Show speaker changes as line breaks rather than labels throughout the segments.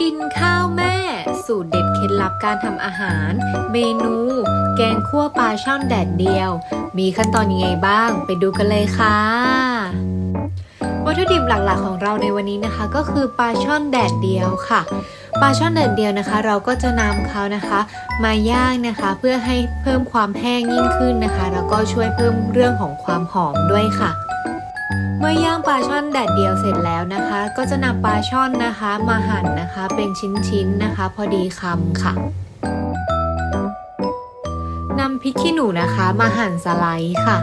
กินข้าวแม่ สูตรเด็ดเคล็ดลับการทำอาหาร เมนู แกงคั่วปลาช่อนแดดเดียว มีขั้นตอนยังไงบ้าง ไปดูกันเลยค่ะ วัตถุดิบหลักๆของเราในวันนี้นะคะ ก็คือปลาช่อนแดดเดียวค่ะปลาช่อนแดดเดียวนะคะ เราก็จะนำเขานะคะ มาย่างนะคะ เพื่อให้เพิ่มความแห้งยิ่งขึ้นนะคะ แล้วก็ช่วยเพิ่มเรื่องของความหอมด้วยค่ะ เมื่อย่างปลาช่อนแดดเดียวเสร็จแล้วนะคะ ก็จะนำปลาช่อนนะคะมาหั่นนะคะ เป็นชิ้นๆนะคะ พอดีคำค่ะนำพริกขี้หนูนะคะมาหั่นสไลด์ค่ะ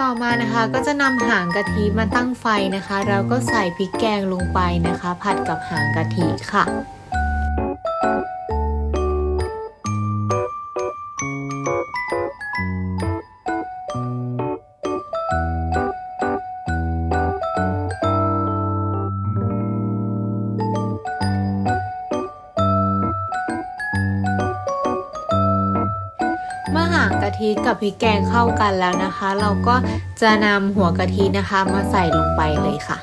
ต่อมานะคะก็จะนำหางกะทิมาตั้งไฟนะคะแล้วก็ใส่พริกแกงลงไปนะคะ ผัดกับหางกะทิค่ะางกะทิกับพริกแกงเข้ากันแล้วนะคะ เราก็จะนำหัวกะทินะคะมาใส่ลงไปเลยค่ะ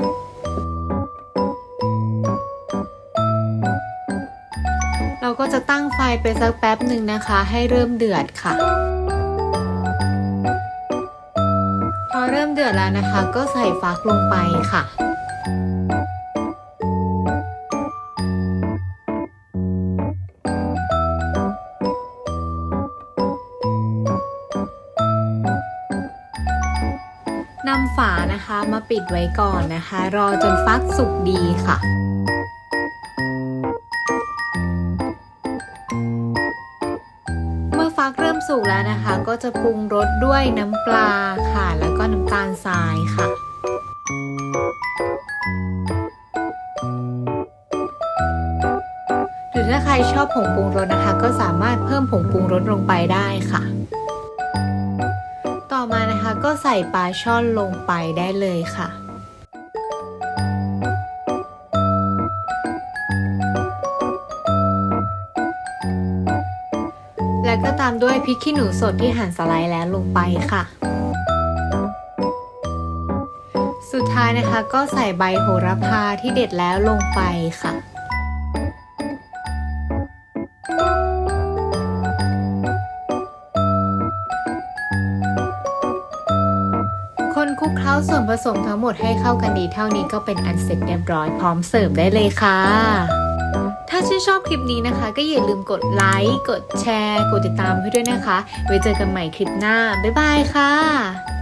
เราก็จะตั้งไฟไปสักแป๊บหนึ่งนะคะ ให้เริ่มเดือดค่ะ พอเริ่มเดือดแล้วนะคะ ก็ใส่ฟักลงไปค่ะ นำฝานะคะมาปิดไว้ก่อนนะคะ รอจนฟักสุกดีค่ะเมื่อฟักเริ่มสุกแล้วนะคะ ก็จะปรุงรสด้วยน้ำปลาค่ะ แล้วก็น้ำตาลทรายค่ะ หรือถ้าใครชอบผงปรุงรสนะคะ ก็สามารถเพิ่มผงปรุงรสลงไปได้ค่ะต่อมานะคะ ก็ใส่ปลาช่อนลงไปได้เลยค่ะแล้วก็ตามด้วยพริกขี้หนูสดที่หั่นสไลด์แล้วลงไปค่ะ สุดท้ายนะคะก็ใส่ใบโหระพาที่เด็ดแล้วลงไปค่ะ คนคลุกเคล้าส่วนผสมทั้งหมดให้เข้ากันดีเท่านี้ก็เป็นอันเสร็จเรียบร้อยพร้อมเสิร์ฟได้เลยค่ะ ถ้าชื่นชอบคลิปนี้นะคะ ก็อย่าลืมกดไลค์ กดแชร์ กดติดตามให้ด้วยนะคะ ไว้เจอกันใหม่คลิปหน้า บ๊ายบายค่ะ